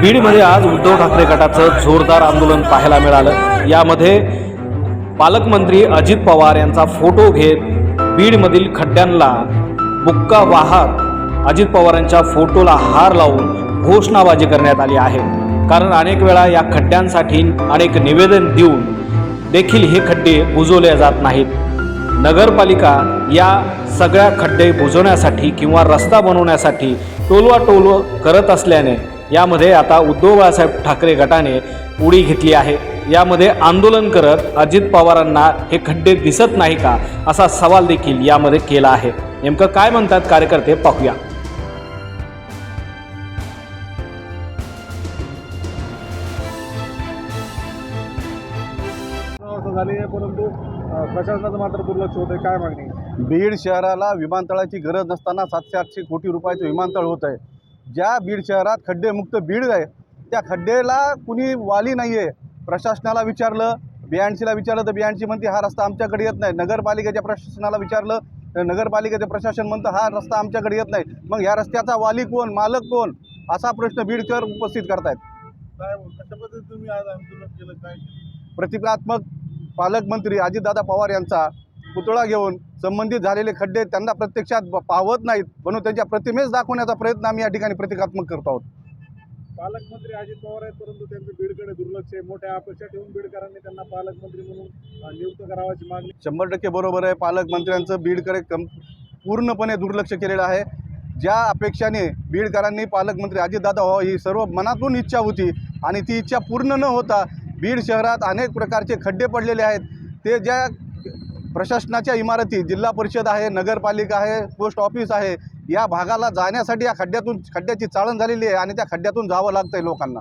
बीडमध्ये आज उद्धव ठाकरे गटाचं जोरदार आंदोलन पाहायला मिळालं. यामध्ये पालकमंत्री अजित पवार यांचा फोटो घेत बीडमधील खड्ड्यांना बुक्का वाहत अजित पवारांच्या फोटोला हार लावून घोषणाबाजी करण्यात आली आहे. कारण अनेक वेळा या खड्ड्यांसाठी अनेक निवेदन देऊन देखील हे खड्डे बुजवले जात नाहीत. नगरपालिका या सगळ्या खड्डे बुजवण्यासाठी किंवा रस्ता बनवण्यासाठी टोलवा टोलव करत असल्याने यामध्ये आता उद्धव बाळासाहेब ठाकरे गटाने उडी घेतली आहे. यामध्ये आंदोलन करत अजित पवारांना हे खड्डे दिसत नाही का असा सवाल देखील यामध्ये केला आहे. नेमकं काय म्हणतात कार्यकर्ते पाहूया. झाली आहे परंतु प्रशासनाचं मात्र दुर्लक्ष होतंय. काय मागणी? बीड शहराला विमानतळाची गरज नसताना सातशे आठशे कोटी रुपयाचं विमानतळ होत आहे ज्या बीड शहरात खड्डेमुक्त बीड आहे त्या खड्डेला कुणी वाली नाही आहे प्रशासनाला विचारलं बियाणशीला विचारलं तर बियाणशी म्हणते हा रस्ता आमच्याकडे येत नाही. नगरपालिकेच्या प्रशासनाला विचारलं तर नगरपालिकेचं प्रशासन म्हणतं हा रस्ता आमच्याकडे येत नाही. मग या रस्त्याचा वाली कोण मालक कोण? असा प्रश्न बीडकर उपस्थित करतायत. काय कशा पद्धतीने तुम्ही आज आंदोलन केलं काय प्रतिकात्मक पालकमंत्री अजितदादा पवार यांचा पुतळा घेऊन संबंधित झालेले खड्डे त्यांना प्रत्यक्षात पावत नाहीत म्हणून त्यांच्या प्रतिमेस दाखवण्याचा प्रयत्न आम्ही या ठिकाणी प्रतिकात्मक करतो आहोत. पालकमंत्री अजित पवार आहेत परंतु त्यांचं बीडकडे दुर्लक्ष आहे. मोठ्या अपेक्षा ठेवून बीडकरांनी त्यांना पालकमंत्री म्हणून नियुक्त करावाची मागणी शंभर टक्के बरोबर आहे. पालकमंत्र्यांचं बीडकडे कम पूर्णपणे दुर्लक्ष केलेलं आहे. ज्या अपेक्षाने बीडकरांनी पालकमंत्री अजितदादा व्हावं ही सर्व मनातून इच्छा होती आणि ती इच्छा पूर्ण न होता बीड शहरात अनेक प्रकारचे खड्डे पडलेले आहेत. ते ज्या प्रशासनाच्या इमारती जिल्हा परिषद आहे नगरपालिका आहे पोस्ट ऑफिस आहे या भागाला जाण्यासाठी या खड्ड्यातून खड्ड्याची चाळण झालेली आहे आणि त्या खड्ड्यातून जावं लागतं आहे लोकांना.